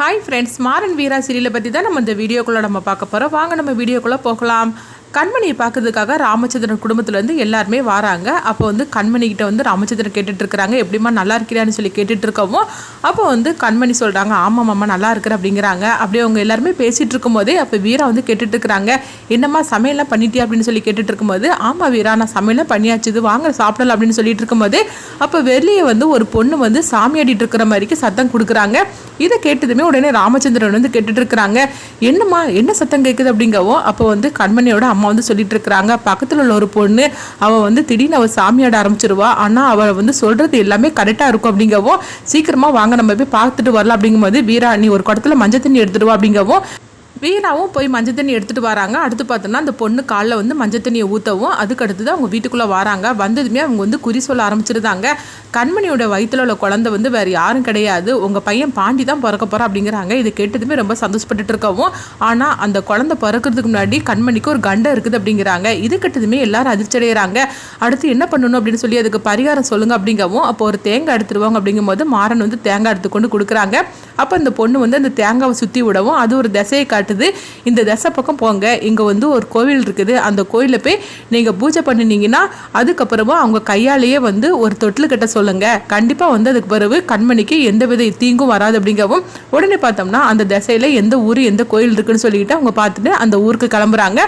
Hi friends Maran வீரா சீரியலை பற்றி தான் நம்ம இந்த வீடியோக்குள்ளே நம்ம பார்க்க போகிறோம் வாங்க நம்ம வீடியோக்குள்ளே போகலாம். கண்மணியை பார்க்கறதுக்காக ராமச்சந்திரன் குடும்பத்துலேருந்து எல்லாருமே வராங்க. அப்போ வந்து கண்மணிக்கிட்ட வந்து ராமச்சந்திரன் கேட்டுட்டு இருக்கிறாங்க எப்படிம்மா நல்லா இருக்கிறான்னு சொல்லி கேட்டுட்டு இருக்கவும் அப்போ வந்து கண்மணி சொல்கிறாங்க ஆமாம் மாமா நல்லா இருக்கிற அப்படிங்கிறாங்க. அப்படியே அவங்க எல்லாருமே பேசிகிட்டு இருக்கும்போதே அப்போ வீரா வந்து கேட்டுட்டு இருக்கிறாங்க என்னம்மா சமையல்லாம் பண்ணிட்டியா? அப்படின்னு சொல்லி கேட்டுட்டு இருக்கும்போது ஆமாம் வீரா நான் சமையல்லாம் பண்ணியாச்சுது வாங்க சாப்பிடலாம் அப்படின்னு சொல்லிட்டு இருக்கும்போது அப்போ வெளியே வந்து ஒரு பொண்ணு வந்து சாமி ஆடிட்டு இருக்கிற மாதிரிக்கு சத்தம் கொடுக்குறாங்க. இதை கேட்டதுமே உடனே ராமச்சந்திரன் வந்து கேட்டுட்டு இருக்கிறாங்க என்னம்மா என்ன சத்தம் கேட்குது அப்படிங்கவும் அப்போ வந்து கண்மணியோட அம்மா வந்து சொல்லிட்டு இருக்கிறாங்க பக்கத்தில் உள்ள ஒரு பொண்ணு அவள் வந்து திடீர்னு அவள் சாமியாட ஆரம்பிச்சிருவா. ஆனால் அவள் வந்து சொல்கிறது எல்லாமே கரெக்டாக இருக்கும் அப்படிங்கவும் சீக்கிரமாக வாங்க நம்ம போய் பார்த்துட்டு வரலாம் அப்படிங்கும்போது வீரா நீ ஒரு குடத்துல மஞ்சள் தண்ணி எடுத்துருவா அப்படிங்கவும் வீணாவும் போய் மஞ்சள் தண்ணி எடுத்துகிட்டு வராங்க. அடுத்து பார்த்தோன்னா அந்த பொண்ணு காலில் வந்து மஞ்சள் தண்ணியை ஊற்றவும் அதுக்கு அடுத்து தான் அவங்க வீட்டுக்குள்ளே வராங்க. வந்ததுமே அவங்க வந்து குறி சொல்ல ஆரம்பிச்சிருந்தாங்க. கண்மணியோட வயிற்றில் உள்ள குழந்தை வந்து வேறு யாரும் கிடையாது. உங்கள் பையன் பாண்டி தான் பிறக்க போகிறா அப்படிங்கிறாங்க. இது கேட்டதுமே ரொம்ப சந்தோஷப்பட்டுட்டு இருக்கவும் ஆனால் அந்த குழந்தை பிறக்கிறதுக்கு முன்னாடி கண்மணிக்கு ஒரு கண்டை இருக்குது அப்படிங்கிறாங்க. இது கட்டதுமே எல்லாரும் அதிர்ச்சி அடைகிறாங்க அடுத்து என்ன பண்ணணும் அப்படின்னு சொல்லி அதுக்கு பரிகாரம் சொல்லுங்கள் அப்படிங்கவும் அப்போ ஒரு தேங்காய் எடுத்துருவாங்க அப்படிங்கும்போது மாறன் வந்து தேங்காய் எடுத்துக்கொண்டு கொடுக்குறாங்க. அப்போ அந்த பொண்ணு வந்து அந்த தேங்காவை சுற்றி விடவும் அது ஒரு திசையை காட்டுது. இந்த திசை பக்கம் போங்க. இங்கே வந்து ஒரு கோவில் இருக்குது. அந்த கோயிலில் போய் நீங்கள் பூஜை பண்ணினீங்கன்னா அதுக்கப்புறமா அவங்க கையாலேயே வந்து ஒரு தொட்டில் கட்ட சொல்லுங்க. கண்டிப்பாக வந்து அதுக்கு பிறகு கண்மணிக்கு எந்த வித தீங்கும் வராது அப்படிங்கவும் உடனே பார்த்தோம்னா அந்த திசையில் எந்த ஊர் எந்த கோயில் இருக்குன்னு சொல்லிக்கிட்டு அவங்க பார்த்துட்டு அந்த ஊருக்கு கிளம்புறாங்க.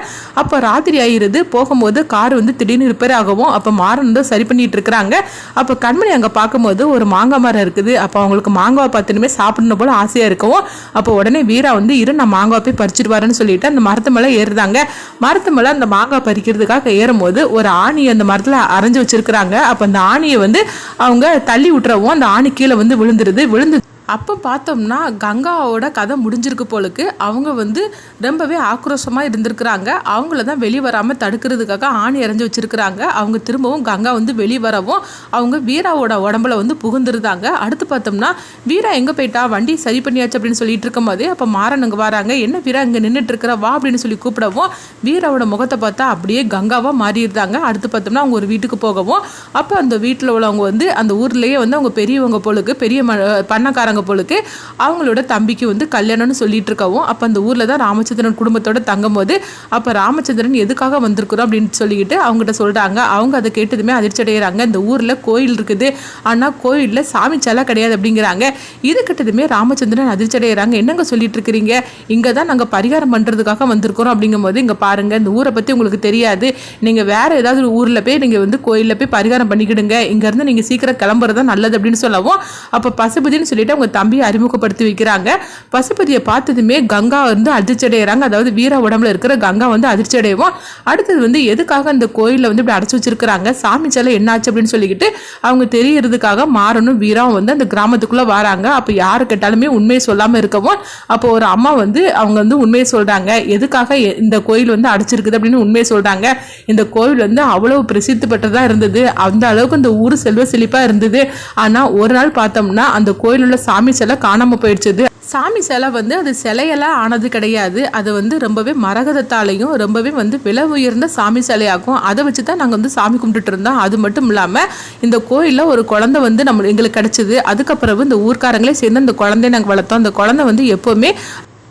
அப்போ ராத்திரி ஆயிருது. போகும்போது கார் வந்து திடீர்னு ரிப்பேர் ஆகவும் அப்போ மாறன் தான் சரி பண்ணிட்டு இருக்கிறாங்க. அப்போ கண்மணி அங்கே பார்க்கும்போது ஒரு மாங்காய் மரம் இருக்குது. அப்போ அவங்களுக்கு மாங்காய் பார்த்துட்டுமே சாப்பிடணும் போல ஆசையாக இருக்கவும் அப்போ உடனே வீரா வந்து இரு நான் மாங்காய் போய் பறிச்சுட்டு வரேன்னு சொல்லிட்டு அந்த மரத்து மேலே ஏறுறாங்க. மரத்து மேலே அந்த மாங்காய் பறிக்கிறதுக்காக ஏறும்போது ஒரு ஆணி அந்த மரத்தில் அரைஞ்சு வச்சிருக்கிறாங்க. அப்போ அந்த ஆணியை வந்து அவங்க தள்ளி விட்டுறவும் அந்த ஆணி கீழே வந்து விழுந்துருது. விழுந்து அப்போ பார்த்தோம்னா கங்காவோட கதை முடிஞ்சிருக்கு போலுக்கு அவங்க வந்து ரொம்பவே ஆக்ரோஷமாக இருந்திருக்கிறாங்க. அவங்கள தான் வெளியே வராமல் தடுக்கிறதுக்காக ஆணி இறஞ்சி வச்சுருக்கிறாங்க. அவங்க திரும்பவும் கங்கா வந்து வெளியே வரவும் அவங்க வீராவோட உடம்புல வந்து புகுந்துருந்தாங்க அடுத்து பார்த்தோம்னா வீரா எங்கே போயிட்டா? வண்டி சரி பண்ணியாச்சு அப்படின்னு சொல்லிட்டு இருக்கும் போதே அப்போ மாறன் அங்கே வராங்க. என்ன வீரா இங்கே நின்றுட்டு இருக்கிற வா அப்படின்னு சொல்லி கூப்பிடவும் வீராவோட முகத்தை பார்த்தா அப்படியே கங்காவாக மாறியிருந்தாங்க அடுத்து பார்த்தோம்னா அவங்க ஒரு வீட்டுக்கு போகவும் அப்போ அந்த வீட்டில் உள்ளவங்க வந்து அந்த ஊர்லேயே வந்து அவங்க பெரியவங்க போலுக்கு பெரிய ம பண்ணக்காரங்க போலுக்கு அவங்களோட தம்பிக்கு வந்து கல்யாணம்னு சொல்லிட்டு இருக்கவும் அப்போ அந்த ஊரில் தான் ராமச்சந்திரன் குடும்பத்தோட தங்கும் போது அப்போ ராமச்சந்திரன் எதுக்காக வந்திருக்கிறோம் அப்படின்னு சொல்லிக்கிட்டு அவங்ககிட்ட சொல்கிறாங்க அவங்க அதை கேட்டதுமே அதிர்ச்சி அடைகிறாங்க இந்த ஊரில் கோயில் இருக்குது. ஆனால் கோயிலில் சாமி சிலை கிடையாது அப்படிங்கிறாங்க. இது கிட்டதுமே ராமச்சந்திரன் அதிர்ச்சி அடைகிறாங்க என்னங்க சொல்லிட்டு இருக்கிறீங்க இங்கே தான் நாங்கள் பரிகாரம் பண்ணுறதுக்காக வந்திருக்கிறோம் அப்படிங்கும்போது இங்கே பாருங்கள் இந்த ஊரை பற்றி உங்களுக்கு தெரியாது. நீங்கள் வேறு ஏதாவது ஊரில் போய் நீங்கள் வந்து கோயிலில் போய் பரிகாரம் பண்ணிக்கிடுங்க. இங்கேருந்து நீங்கள் சீக்கிரம் கிளம்புறது தான் நல்லது அப்படின்னு சொல்லவும் அப்போ பசுபதினு சொல்லிட்டு அவங்க தம்பியை அறிமுகப்படுத்தி வைக்கிறாங்க. பசுபதியை பார்த்ததுமே கங்கா வந்து அதிர்ச்சி அடைகிறாங்க அதாவது வீர உடம்புல இருக்கிற கங்கா வந்து அதிர்ச்சி அடைவோம் அடுத்தது வந்து எதுக்காக அந்த கோயிலில் வந்து இப்படி அடைச்சி வச்சிருக்கிறாங்க? சாமி சிலை என்னாச்சு அப்படின்னு சொல்லிக்கிட்டு அவங்க தெரியறதுக்காக மாறனும் வீராவும் வந்து அந்த கிராமத்துக்குள்ளே வராங்க. அப்போ யார் கேட்டாலுமே உண்மையை சொல்லாமல் இருக்கவும் அப்போ ஒரு அம்மா வந்து அவங்க வந்து உண்மையை சொல்கிறாங்க எதுக்காக இந்த கோயில் வந்து அடைச்சிருக்குது அப்படின்னு உண்மையை சொல்கிறாங்க இந்த கோயில் வந்து அவ்வளவு பிரசித்தி பெற்றதாக இருந்தது. அந்த அளவுக்கு இந்த ஊர் செல்வ செழிப்பாக இருந்தது. ஆனால் ஒரு நாள் பார்த்தோம்னா அந்த கோயில் உள்ள சாமி சிலை காணாமல் போயிடுச்சுது. சாமி சிலை வந்து அது சிலையெல்லாம் ஆனது கிடையாது. அது வந்து ரொம்பவே மரகதத்தாலையும் ரொம்பவே வந்து விலை உயர்ந்த சாமி சிலையாகும் அதை வச்சு தான் நாங்கள் வந்து சாமி கும்பிட்டுட்டு இருந்தோம். அது மட்டும் இல்லாமல் இந்த கோயிலில் ஒரு குழந்தை வந்து நம்ம எங்களுக்கு கிடச்சிது. அதுக்கப்புறம் இந்த ஊர்க்காரங்களே சேர்ந்து அந்த குழந்தைய நாங்கள் வளர்த்தோம். அந்த குழந்தை வந்து எப்போவுமே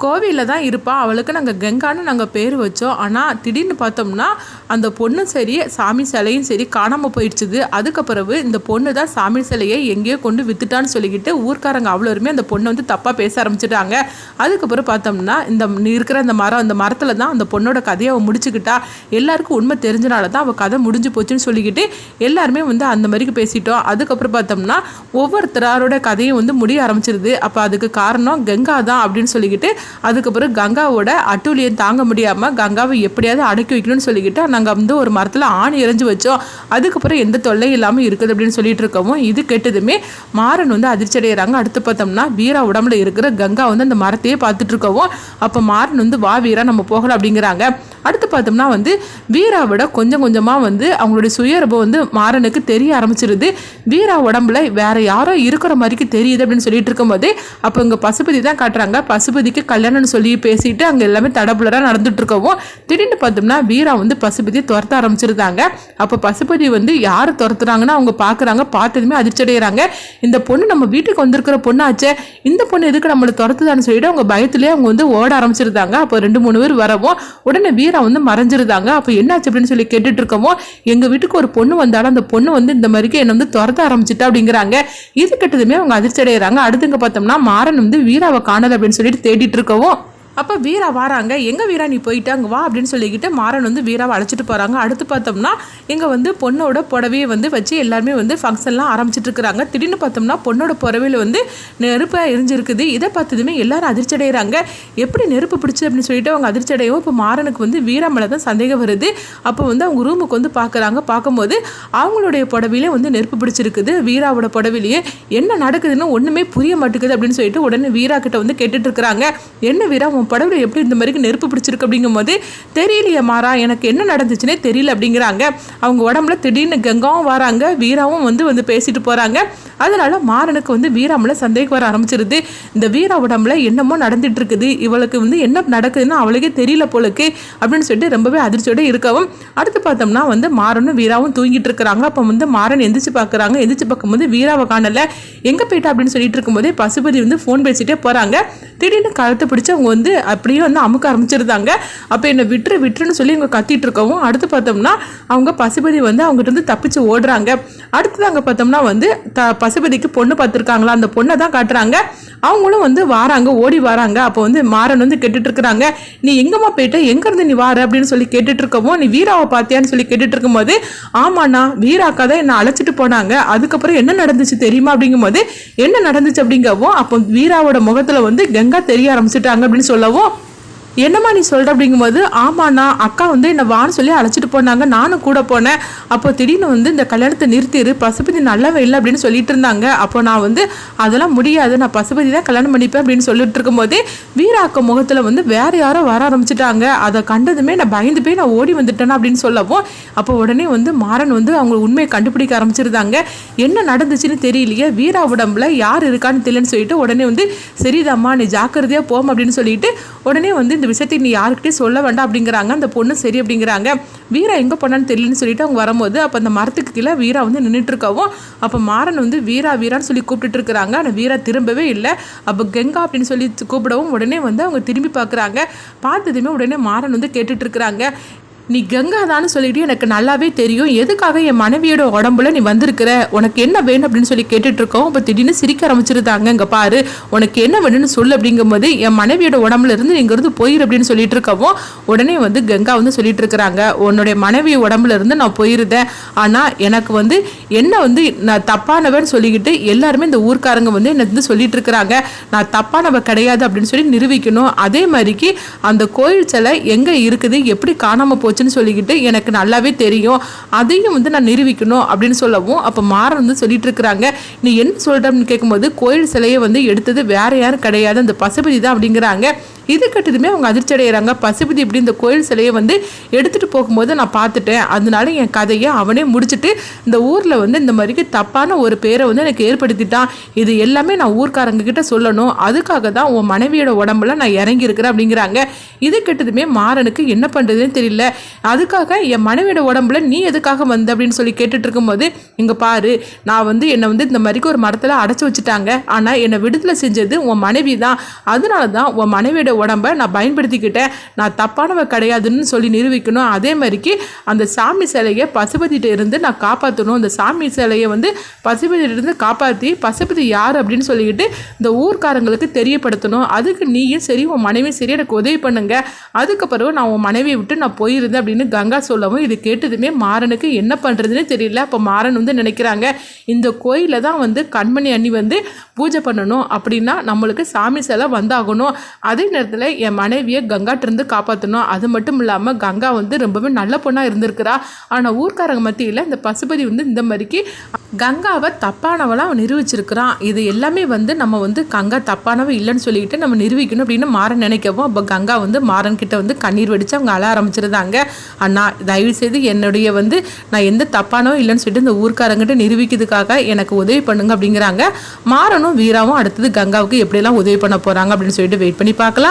கோவிலில் தான் இருப்பா. அவளுக்கு நாங்கள் கங்கான்னு நாங்கள் பேர் வச்சோம். ஆனால் திடீர்னு பார்த்தோம்னா அந்த பொண்ணும் சரி சாமி சிலையும் சரி காணாமல் போயிடுச்சுது. அதுக்கப்புறவு இந்த பொண்ணு தான் சாமி சிலையை எங்கேயோ கொண்டு வித்துட்டான்னு சொல்லிக்கிட்டு ஊர்க்காரங்க அவ்வளோருமே அந்த பொண்ணை வந்து தப்பாக பேச ஆரம்பிச்சிட்டாங்க. அதுக்கப்புறம் பார்த்தோம்னா இந்த இருக்கிற அந்த மரம் அந்த மரத்தில் தான் அந்த பொண்ணோட கதையை அவள் முடிச்சுக்கிட்டா. எல்லாருக்கும் உண்மை தெரிஞ்சனால தான் அவள் கதை முடிஞ்சு போச்சுன்னு சொல்லிக்கிட்டு எல்லாருமே வந்து அந்த மாதிரிக்கு பேசிட்டோம். அதுக்கப்புறம் பார்த்தோம்னா ஒவ்வொருத்தரோட கதையும் வந்து முடிய ஆரம்பிச்சிருது. அப்போ அதுக்கு காரணம் கங்கா தான் அப்படின்னு சொல்லிக்கிட்டு அதுக்கப்புறம் கங்காவோட அட்டூழியம் தாங்க முடியாமல் கங்காவை எப்படியாவது அடக்கி வைக்கணும்னு சொல்லிக்கிட்டு நாங்கள் வந்து ஒரு மரத்தில் ஆணி எரிஞ்சு வச்சோம். அதுக்கப்புறம் எந்த தொல்லையும் இல்லாமல் இருக்குது அப்படின்னு சொல்லிட்டு இருக்கவும் இது கெட்டதுமே மாறன் வந்து அதிர்ச்சி அடைகிறாங்க அடுத்து பார்த்தோம்னா வீரா உடம்புல இருக்கிற கங்கா வந்து அந்த மரத்தையே பார்த்துட்டு இருக்கவும் அப்போ மாறன் வந்து வா வீரா நம்ம போகலாம் அப்படிங்கிறாங்க. அடுத்து பார்த்தோம்னா வந்து வீராவோட கொஞ்சம் கொஞ்சமாக வந்து அவங்களுடைய சுயரபம் வந்து மாறனுக்கு தெரிய ஆரம்பிச்சிருது. வீரா உடம்புல வேற யாரோ இருக்கிற மாதிரிக்கு தெரியுது அப்படின்னு சொல்லிட்டு இருக்கும்போது அப்போ இங்கே பசுபதி தான் காட்டுறாங்க. பசுபதிக்கு கல் கல்யாணம்னு சொல்லி பேசிட்டு அங்கே எல்லாமே தடபுலராக நடந்துட்டு இருக்கவும் திடீர்னு பார்த்தோம்னா வீரா வந்து பசுபதி துரத்த ஆரம்பிச்சிருந்தாங்க அப்போ பசுபதி வந்து யார் துரத்துறாங்கன்னு அவங்க பார்க்குறாங்க பார்த்ததுமே அதிர்ச்சி அடைகிறாங்க இந்த பொண்ணு நம்ம வீட்டுக்கு வந்திருக்கிற பொண்ணாச்சே இந்த பொண்ணு எதுக்கு நம்மளை துரத்துதான்னு சொல்லிட்டு அவங்க பயத்துலேயே அவங்க வந்து ஓட ஆரம்பிச்சிருந்தாங்க. அப்போ ரெண்டு மூணு பேர் வரவும் உடனே வீரா வந்து மறைஞ்சிருந்தாங்க. அப்போ என்னாச்சு அப்படின்னு சொல்லி கேட்டுட்டு இருக்கவும் எங்கள் வீட்டுக்கு ஒரு பொண்ணு வந்தாலும் அந்த பொண்ணு வந்து இந்த மாதிரிக்கு என்னை வந்து துரத்த ஆரம்பிச்சிட்டா அப்படிங்கிறாங்க. இது கட்டதுமே அவங்க அதிர்ச்சடைகிறாங்க அடுத்துங்க பார்த்தோம்னா மாறன் வந்து வீராவை காணல அப்படின்னு சொல்லிட்டு தேடிட்டு இருக்கவும் அப்போ வீரா வராங்க. எங்கே வீரா நீ போயிட்டு அங்கே வா அப்படின்னு சொல்லிக்கிட்டு மாறன் வந்து வீராவை அழைச்சிட்டு போகிறாங்க அடுத்து பார்த்தோம்னா இங்கே வந்து பொண்ணோட புடவையை வந்து வச்சு எல்லாருமே வந்து ஃபங்க்ஷன்லாம் ஆரம்பிச்சிட்டு இருக்கிறாங்க. திடீர்னு பார்த்தோம்னா பொண்ணோட புடவையில் வந்து நெருப்பாக எரிஞ்சிருக்குது. இதை பார்த்ததுமே எல்லாரும் அதிர்ச்சி அடைகிறாங்க எப்படி நெருப்பு பிடிச்சி அப்படின்னு சொல்லிட்டு அவங்க அதிர்ச்சி அடையவும் இப்போ மாறனுக்கு வந்து வீரா மேலே தான் சந்தேகம் வருது. அப்போ வந்து அவங்க ரூமுக்கு வந்து பார்க்குறாங்க. பார்க்கும்போது அவங்களுடைய புடவையிலே வந்து நெருப்பு பிடிச்சிருக்குது. வீராவோட புடவையிலேயே என்ன நடக்குதுன்னு ஒன்றுமே புரிய மாட்டேங்குது அப்படின்னு சொல்லிட்டு உடனே வீரா கிட்ட வந்து கேட்டுட்டு இருக்கிறாங்க. என்ன வீரா உன் புடவையில் எப்படி இந்த மாதிரி நெருப்பு பிடிச்சிருக்கு அப்படிங்கும்போது தெரியலையே மாறா எனக்கு என்ன நடந்துச்சுன்னே தெரியல அப்படிங்கிறாங்க. அவங்க உடம்புல திடீர்னு கங்காவும் வராங்க வீராவும் வந்து வந்து பேசிட்டு போகிறாங்க அதனால மாறனுக்கு வந்து வீராமில் சந்தேகம் வர ஆரம்பிச்சிருது. இந்த வீரா உடம்புல என்னமோ நடந்துட்டு இருக்குது இவளுக்கு வந்து என்ன நடக்குதுன்னு அவளுக்கே தெரியல போலக்கு அப்படின்னு சொல்லிட்டு ரொம்பவே அதிர்ச்சியோட இருக்கவும் அடுத்து பார்த்தோம்னா வந்து மாறனும் வீராவும் தூங்கிட்டு இருக்கிறாங்க அப்போ வந்து மாறன் எந்திரிச்சு பார்க்குறாங்க எந்திரிச்சு பார்க்கும்போது வீராவை காணலை. எங்கே போயிட்டா அப்படின்னு சொல்லிட்டு இருக்கும்போதே பசுபதி வந்து ஃபோன் பேசிட்டே போகிறாங்க திடீர்னு கழுத்தை பிடிச்சி அவங்க வந்து அப்படியே வந்து அமுக்க ஆரம்பிச்சிருந்தாங்க. அப்போ என்னை விட்டுரு விட்டுருன்னு சொல்லி அவங்க கத்திட்டு இருக்கவும் அடுத்து பார்த்தோம்னா அவங்க பசுபதி வந்து அவங்ககிட்ட இருந்து தப்பிச்சு ஓடுறாங்க. அடுத்தது அங்கே பார்த்தோம்னா வந்து த பசுபதிக்கு பொண்ணு பார்த்துருக்காங்களா? அந்த பொண்ணை தான் காட்டுறாங்க. அவங்களும் வந்து வாராங்க ஓடி வராங்க. அப்போ வந்து மாறன் வந்து கேட்டுட்டு இருக்கிறாங்க நீ எங்கம்மா போயிட்ட? எங்கேருந்து நீ வார? அப்படின்னு சொல்லி கேட்டுட்டு இருக்கவும் நீ வீராவை பார்த்தியான்னு சொல்லி கேட்டுட்டு இருக்கும்போது ஆமாண்ணா வீராக்கா தான் என்னை அழைச்சிட்டு போனாங்க. அதுக்கப்புறம் என்ன நடந்துச்சு தெரியுமா? அப்படிங்கும்போது என்ன நடந்துச்சு? அப்படிங்கவும் அப்போ வீராவோட முகத்தில் வந்து கங்கா தெரிய ஆரம்பிச்சிட்டாங்க அப்படின்னு சொல்லவும் என்னம்மா நீ சொல்கிற அப்படிங்கும்போது ஆமாண்ணா அக்கா வந்து என்னை வான்னு சொல்லி அழைச்சிட்டு போனாங்க. நானும் கூட போனேன். அப்போ திடீர்னு வந்து இந்த கல்யாணத்தை நிறுத்திடு பசுபதி நல்லாவே இல்லை அப்படின்னு சொல்லிட்டு இருந்தாங்க. அப்போ நான் வந்து அதெல்லாம் முடியாது. நான் பசுபதி தான் கல்யாணம் பண்ணிப்பேன் அப்படின்னு சொல்லிட்டு இருக்கும்போதே வீராக்க முகத்தில் வந்து வேறு யாரோ வர ஆரம்பிச்சிட்டாங்க. அதை கண்டதுமே நான் பயந்து போய் நான் ஓடி வந்துட்டேனா அப்படின்னு சொல்லவும் அப்போ உடனே வந்து மாறன் வந்து அவங்க உண்மையை கண்டுபிடிக்க ஆரம்பிச்சிருந்தாங்க. என்ன நடந்துச்சுன்னு தெரியலையே. வீரா உடம்புல யார் இருக்கான்னு தெரியலன்னு சொல்லிட்டு உடனே வந்து சரிதாம்மா நீ ஜாக்கிரதையாக போம் அப்படின்னு சொல்லிட்டு உடனே வந்து இந்த விஷயத்தை நீ யாருக்கிட்டே சொல்ல வேண்டாம் அப்படிங்கிறாங்க. அந்த பொண்ணு சரி அப்படிங்கிறாங்க. வீரா எங்கே போனான்னு தெரியலன்னு சொல்லிட்டு அவங்க வரும்போது அப்போ அந்த மரத்துக்கு கீழே வீரா வந்து நின்றுட்டு இருக்கவும் அப்போ மாறன் வந்து வீரா வீரான்னு சொல்லி கூப்பிட்டுட்டு இருக்கிறாங்க. ஆனால் வீரா திரும்பவே இல்லை. அப்போ கெங்கா அப்படின்னு சொல்லி கூப்பிடவும் உடனே வந்து அவங்க திரும்பி பார்க்குறாங்க. பார்த்ததுமே உடனே மாறன் வந்து கேட்டுட்டு இருக்கிறாங்க. நீ கங்காதான்னு சொல்லிட்டு எனக்கு நல்லாவே தெரியும். எதுக்காக என் மனைவியோட உடம்புல நீ வந்திருக்கிற? உனக்கு என்ன வேணும் அப்படின்னு சொல்லி கேட்டுட்டு இருக்கோம் இப்போ திடீர்னு சிரிக்க ஆரம்பிச்சிருந்தாங்க. இங்கே பாரு உனக்கு என்ன வேணும்னு சொல்லு அப்படிங்கும்போது என் மனைவியோட உடம்புல இருந்து நீங்க இருந்து போயிரு அப்படின்னு சொல்லிட்டு இருக்கவும் உடனே வந்து கங்கா வந்து சொல்லிட்டு இருக்கிறாங்க உன்னுடைய மனைவி உடம்புல இருந்து நான் போயிருந்தேன். ஆனா எனக்கு வந்து என்ன வந்து நான் தப்பானவன் சொல்லிக்கிட்டு எல்லாருமே இந்த ஊர்க்காரங்க வந்து என்ன வந்து சொல்லிட்டு இருக்கிறாங்க நான் தப்பானவ கிடையாது அப்படின்னு சொல்லி நிரூபிக்கணும். அதே மாதிரிக்கு அந்த கோயில் சிலை எங்க இருக்குது? எப்படி காணாம போச்சுன்னு சொல்லிக்கிட்டு எனக்கு நல்லாவே தெரியும். அதையும் வந்து நான் நிரூபிக்கணும் அப்படின்னு சொல்லவும் அப்போ மாறன் வந்து சொல்லிட்டு இருக்கிறாங்க நீ என்ன சொல்கிறேன் அப்படின்னு கேட்கும்போது கோயில் சிலையை வந்து எடுத்தது வேற யாரும் கிடையாது. அந்த பசுபதி தான் அப்படிங்கிறாங்க. இது கட்டதுமே அவங்க அதிர்ச்சி அடைகிறாங்க பசுபதி இப்படி இந்த கோயில் சிலையை வந்து எடுத்துகிட்டு போகும்போது நான் பார்த்துட்டேன். அதனால என் கதையை அவனே முடிச்சுட்டு இந்த ஊரில் வந்து இந்த மாதிரிக்கு தப்பான ஒரு பேரை வந்து எனக்கு ஏற்படுத்திட்டான். இது எல்லாமே நான் ஊர்க்காரங்க கிட்ட சொல்லணும். அதுக்காக தான் உன் மனைவியோட உடம்புல நான் இறங்கி இருக்கிறேன் அப்படிங்கிறாங்க. இது கெட்டதுமே மாறனுக்கு என்ன பண்ணுறதுன்னு தெரியல. அதுக்காக என் மனைவியோட உடம்புல நீ எதுக்காக வந்த அப்படின்னு சொல்லி கேட்டுட்டு இருக்கும்போது இங்கே பாரு நான் வந்து என்னை வந்து இந்த மாதிரிக்கு ஒரு மரத்தில் அடைச்சி வச்சுட்டாங்க. ஆனால் என்னை விடுதலை செஞ்சது உன் மனைவி தான் அதனால தான் உன் மனைவியோட உடம்பை நான் பயன்படுத்திக்கிட்டேன். நான் தப்பானவ கிடையாதுன்னு சொல்லி நிரூபிக்கணும். அதே மாதிரிக்கு அந்த சாமி சிலையை பசுபதிகிட்ட இருந்து நான் காப்பாற்றணும் அந்த சாமி சிலையை வந்து பசுபதியிட்டிருந்து காப்பாற்றி பசுபதி யார் அப்படின்னு சொல்லிக்கிட்டு இந்த ஊர்க்காரங்களுக்கு தெரியப்படுத்தணும். அதுக்கு நீயும் சரி உன் மனைவியும் சரி எனக்கு உதவி பண்ணுங்க. அதுக்கப்புறம் நான் உன் மனைவியை விட்டு நான் போயிருந்தேன் அப்படின்னு கங்கா சொல்லவும் இது கேட்டதுமே மாறனுக்கு என்ன பண்ணுறதுன்னு தெரியல. அப்போ மாறன் வந்து நினைக்கிறாங்க இந்த கோயிலில் தான் வந்து கண்மணி அண்ணி வந்து பூஜை பண்ணணும். அப்படின்னா நம்மளுக்கு சாமி சிலை வந்தாகணும். அதே நேரத்தில் என் மனைவியை கங்காட்டிருந்து காப்பாற்றணும் அது மட்டும் இல்லாமல் கங்கா வந்து ரொம்பவே நல்ல பொண்ணாக இருந்திருக்கிறா. ஆனால் ஊர்க்காரங்க மத்தியில் இந்த பசுபதி வந்து இந்த மாதிரிக்கு கங்காவை தப்பானவளாக நிரூபிச்சிருக்கிறான். இது எல்லாமே வந்து நம்ம வந்து கங்கா தப்பானவ இல்லைன்னு சொல்லிக்கிட்டு நம்ம நிரூபிக்கணும் அப்படின்னு மாறன் நினைக்கவும் அப்போ கங்கா வந்து மாறன் கிட்ட வந்து கண்ணீர் வெடித்து அவங்க அழ ஆரம்பிச்சிருந்தாங்க. அண்ணா தயவு செய்து என்னுடைய வந்து நான் எந்த தப்பானவோ இல்லைன்னு சொல்லிட்டு இந்த ஊர்க்காரங்கிட்ட நிரூபிக்கிறதுக்காக எனக்கு உதவி பண்ணுங்க அப்படிங்கிறாங்க. மாறனும் வீராவும் அடுத்தது கங்காவுக்கு எப்படியெல்லாம் உதவி பண்ண போகிறாங்க அப்படின்னு சொல்லிட்டு வெயிட் பண்ணி பார்க்கலாம்.